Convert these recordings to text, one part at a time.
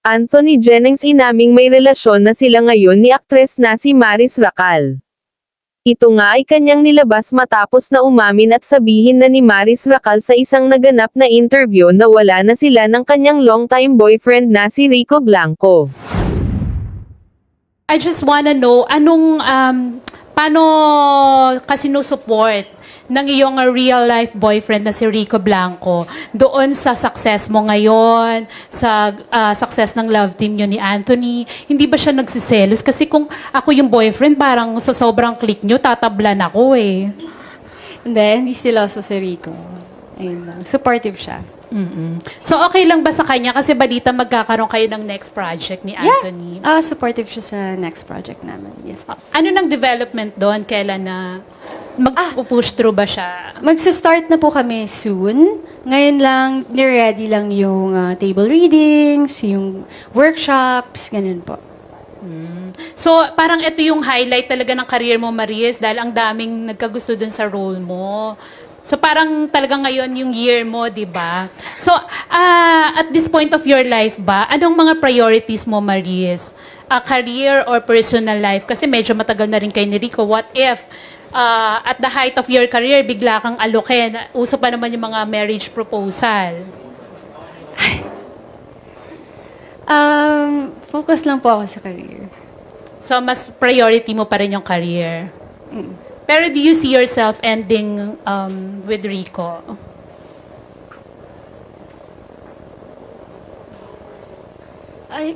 Anthony Jennings inaming may relasyon na sila ngayon ni aktres na si Maris Racal. Ito nga ay kanyang nilabas matapos na umamin at sabihin na ni Maris Racal sa isang naganap na interview na wala na sila ng kanyang longtime boyfriend na si Rico Blanco. I just wanna know, anong, um, paano ka sinusupport ng iyong real life boyfriend na si Rico Blanco doon sa success mo ngayon, sa ah, success ng love team nyo ni Anthony? Hindi ba siya nagsiselos? Kasi kung ako yung boyfriend, parang sa sobrang click nyo, tatablan ako eh. Hindi, hindi sila sa si Rico. Ayun lang. Supportive siya. Mm-mm. So okay lang ba sa kanya? Kasi balita magkakaroon kayo ng next project ni Anthony. Ah, supportive siya sa next project namin. Yes. po. Ano nang development doon? Kailan na mag-push through ba siya? Magsa-start na po kami soon. Ngayon lang, ni-ready lang yung ah, table readings, yung workshops, ganun po. So, parang ito yung highlight talaga ng career mo, Maris, dahil ang daming nagkagusto dun sa role mo. So, parang talaga ngayon yung year mo, di ba? So, ah, at this point of your life ba, anong mga priorities mo, Maris? Ah, career or personal life? Kasi medyo matagal na rin kay ni Rico. What if, ah, at the height of your career, bigla kang alokin? Uso pa naman yung mga marriage proposal. Um, focus lang po ako sa career. So, mas priority mo pa rin yung career. Pero do you see yourself ending um, with Rico? Ay,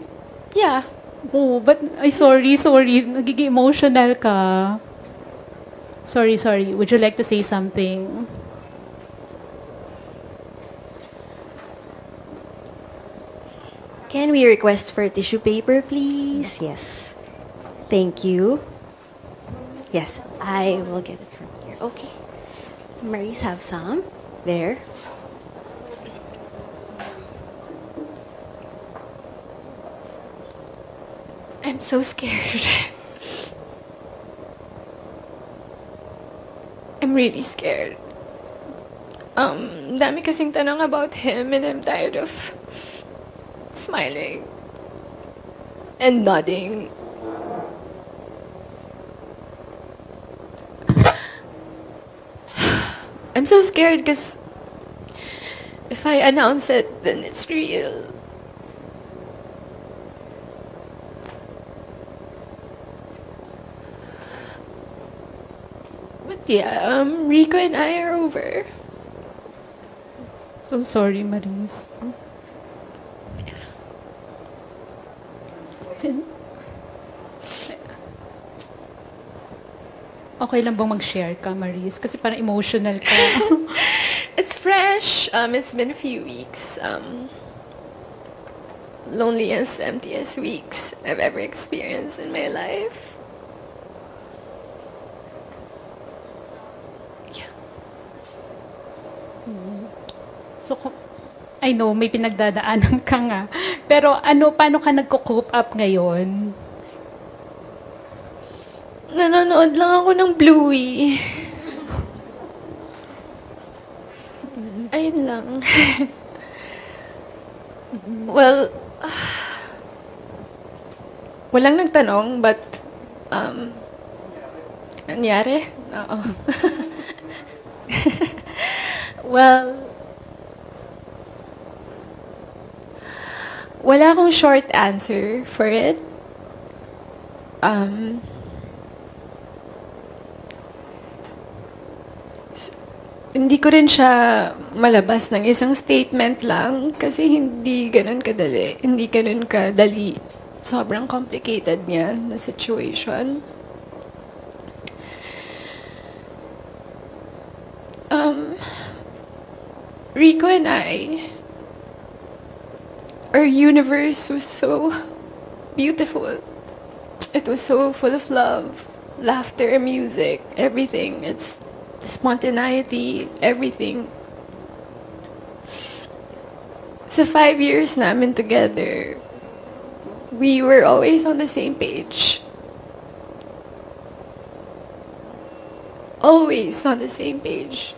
yeah. Oh, but, ay, sorry, sorry. Nagiging emotional ka. Sorry, sorry. Would you like to say something? Can we request for tissue paper, please? Yes. Thank you. Yes, I will get it from here. Okay. Maurice, have some. There. I'm so scared. I'm really scared. Um, dami kasing tanong about him and I'm tired of smiling and nodding. I'm so scared because if I announce it, then it's real. But yeah, um, Rico and I are over. So sorry, Maris. Sin- Okay lang bang mag-share ka, Maris? Kasi parang emotional ka. It's fresh. Um, it's been a few weeks. Um, loneliest, emptiest weeks I've ever experienced in my life. Yeah. So, I know, may pinagdadaanan ka nga. Pero ano, paano ka nagko-cope up ngayon? Nanonood lang ako ng Bluey. Ayun lang. well, walang nagtanong, but, um, nangyari? Oo. well, wala akong short answer for it. Um, hindi ko rin siya malabas ng isang statement lang kasi hindi ganun kadali. Hindi ganun kadali. Sobrang complicated niya na situation. Um, Rico and I, our universe was so beautiful. It was so full of love, laughter, music, everything. It's spontaneity, everything. So five years namin together, we were always on the same page. Always on the same page.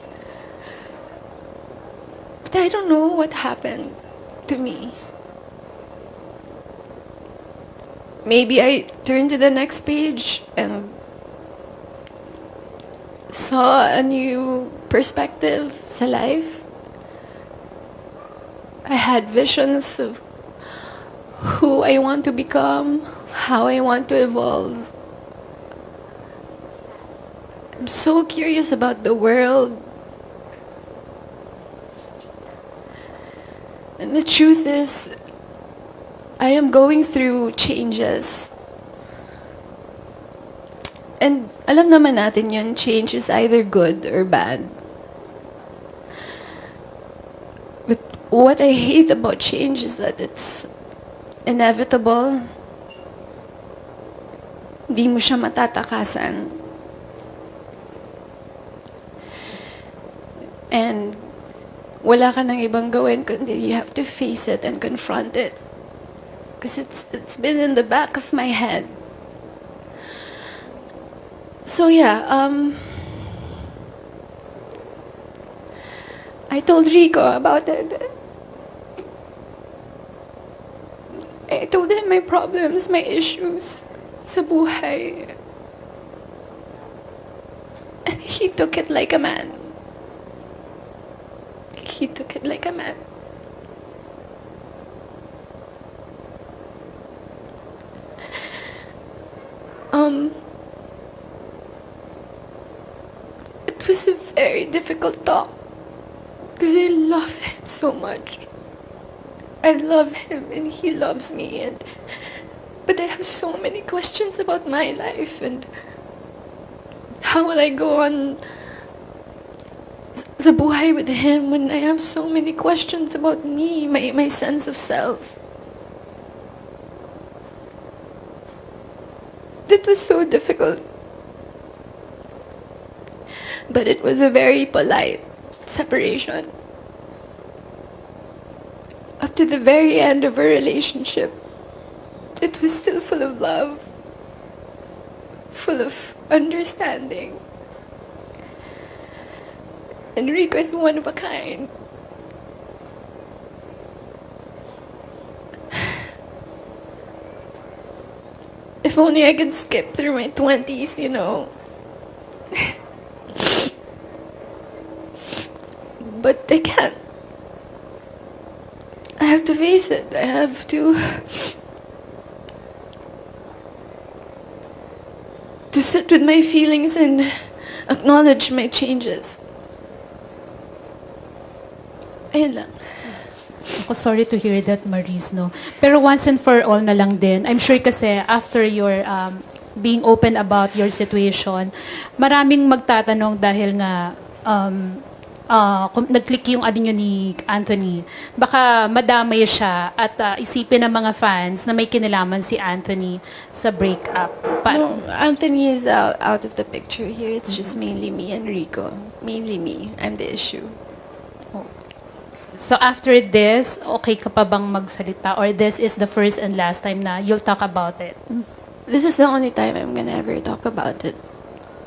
But I don't know what happened to me. maybe I turned to the next page and saw a new perspective sa life. I had visions of who I want to become, how I want to evolve. I'm so curious about the world. And the truth is, I am going through changes. And alam naman natin yun, change is either good or bad. But what I hate about change is that it's inevitable. Di mo siya matatakasan. And wala ka nang ibang gawin kundi you have to face it and confront it. Because it's, it's been in the back of my head. So yeah, um, I told Rico about it. I told him my problems, my issues sa buhay. And he took it like a man. He took it like a man. Um, it was a very difficult talk because I love him so much. I love him and he loves me and but I have so many questions about my life and how will I go on sa buhay with him when I have so many questions about me, my, my sense of self. It was so difficult. But it was a very polite separation. Up to the very end of our relationship, it was still full of love, full of understanding. Enrico is one of a kind. If only I could skip through my 20s, you know. but I can't. I have to face it. I have to. to sit with my feelings and acknowledge my changes. Ayun lang. Ako, sorry to hear that, Maurice, no? Pero once and for all na lang din, I'm sure kasi after your um, being open about your situation, maraming magtatanong dahil nga um, kung nag-click yung ano nyo ni Anthony, baka madamay siya at ah, isipin ng mga fans na may kinalaman si Anthony sa breakup. Pa- No, Anthony is out, out of the picture here. It's just mainly me and Rico. Mainly me. I'm the issue. So after this, okay ka pa bang magsalita? Or this is the first and last time na you'll talk about it? This is the only time I'm gonna ever talk about it.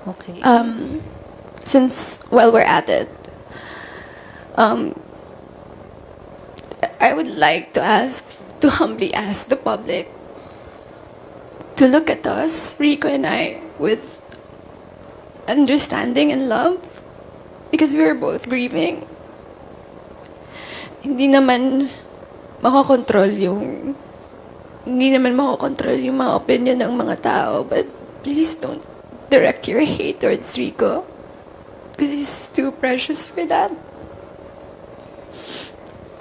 Okay. Um, since, well, we're at it. Um, I would like to ask, to humbly ask the public to look at us, Rico and I, with understanding and love because we're both grieving. Hindi naman makokontrol yung hindi naman makokontrol yung mga opinion ng mga tao but please don't direct your hate towards Rico because he's too precious for that.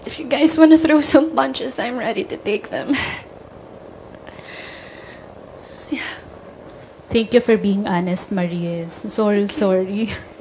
If you guys want to throw some punches, I'm ready to take them. Yeah. Thank you for being honest, Maries. Sorry, sorry.